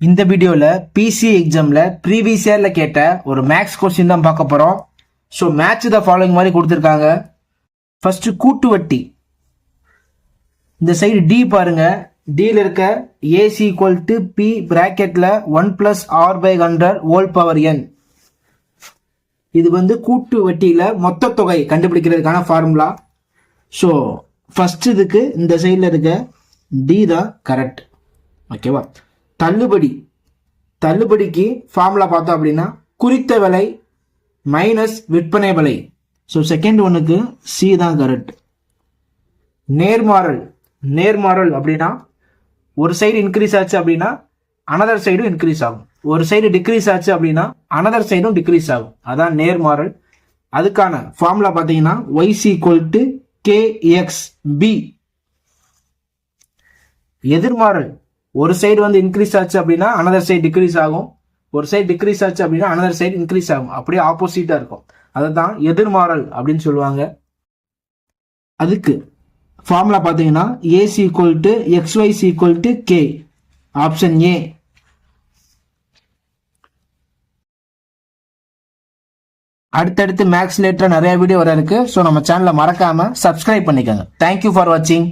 இந்த வீடியோவில் பிசி எக்ஸாமில் ப்ரீவியஸ் இயரில் கேட்ட ஒரு மேக்ஸ் கொஸ்டின் தான் பார்க்க போகிறோம் ஸோ மேட்ச் த ஃபாலோயிங் மாதிரி கொடுத்துருக்காங்க. ஃபஸ்ட்டு கூட்டு வட்டி. இந்த சைடு டி பாருங்க. டியில் இருக்க AC equal to P பிராக்கெட்டில் one plus R by hundred whole power N இது வந்து கூட்டு வட்டியில் மொத்த தொகை கண்டுபிடிக்கிறதுக்கான ஃபார்முலா ஸோ ஃபஸ்ட் இதுக்கு இந்த சைடில் இருக்க டி தான் கரெக்ட் ஓகேவா தள்ளுபடி. தள்ளுபடிக்கு ஃபார்முலா பார்த்தோம் அப்படின்னா குறித்த விலை மைனஸ் விற்பனை விலை. ஸோ செகண்ட் ஒன்றுக்கு சி தான் கரெக்ட் நேர்மாறல். நேர்மாறல் அப்படின்னா ஒரு சைடு இன்க்ரீஸ் ஆச்சு அப்படின்னா அனதர் சைடும் இன்க்ரீஸ் ஆகும். ஒரு சைடு டிக்ரீஸ் ஆச்சு அப்படின்னா அனதர் சைடும் டிக்ரீஸ் ஆகும். அதான் நேர்மாறல். அதுக்கான ஃபார்முலா பார்த்தீங்கன்னா Y equal to KX B எதிர்மாறல். ஒரு சைடு வந்து இன்க்ரீஸ் ஆச்சு அப்படின்னா அனதர் சைடு டிக்ரீஸ் ஆகும். ஒரு சைடு டிக்ரீஸ் ஆச்சு அப்படின்னா அனதர் சைடு இன்க்ரீஸ் ஆகும். அப்படியே ஆப்போசிட்டாக இருக்கும். அதை தான் எதிர்மாறல் அப்படின்னு சொல்லுவாங்க. அதுக்கு ஃபார்முலா பார்த்தீங்கன்னா AC equal to X Y is equal to K option A அடுத்தடுத்து மேக்ஸ் ரிலேட்டட் நிறைய வீடியோ வர இருக்கு. ஸோ நம்ம சேனலை மறக்காம சப்ஸ்கிரைப் பண்ணிக்கோங்க. தேங்க்யூ ஃபார் வாட்சிங்